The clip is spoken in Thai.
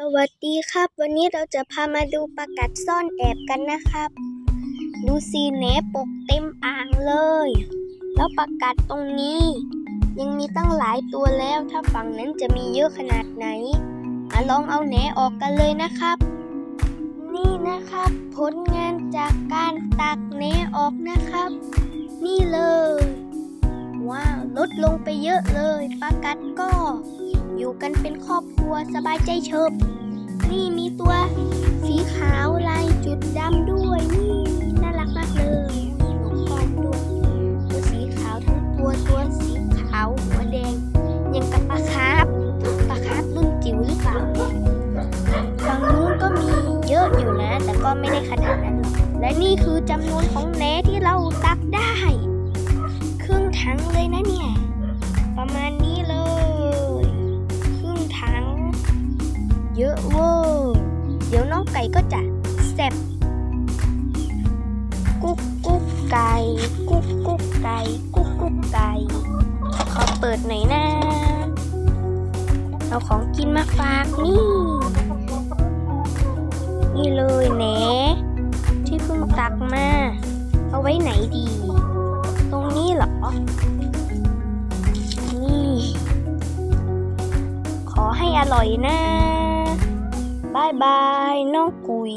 สวัสดีครับ วันนี้เราจะพามาดูปลากัดซ่อนแอบกันนะครับ ดูสิเนปกเต็มอ่างเลย แล้วปลากัดตรงนี้ ยังมีตั้งหลายตัวแล้วถ้าฝั่งนั้นจะมีเยอะขนาดไหน มาลองเอาแหนออกกันเลยนะครับ นี่นะครับ ผลงานจากการตักแหนออกนะครับ นี่เลย ว้าวลดลงไปเยอะเลยปลากัดก็ อยู่กันเป็นครอบครัวสบายใจเฉิบ นี่มีตัว สีขาวลายจุดดำด้วยนี่น่ารักมากเลยมีหนูกองด้วยตัวสีขาวทั้งตัวตัวสีขาวหัวแดง ยังกับปลาคาร์ฟปลาคาร์ฟรุ่นจิ๋วหรือเปล่าฝั่งนู้นก็มีเยอะอยู่นะ แต่ก็ไม่ได้ขนาดนั้นหรอกและนี่คือจำนวนของแหนที่เราตักได้ เยอะเวอร์เดี๋ยวน้องไก่ก็จะแซบกุ๊กกุ๊กไก่กุ๊กกุ๊กไก่กุ๊กกุ๊กไก่ขอเปิดหน่อยนะเอาของกินมาฝากนี่ นี่เลยแหนที่เพิ่งตักมา เอาไว้ไหนดี ตรงนี้เหรอ นี่ ขอให้อร่อยนะ บายบายน้องกุย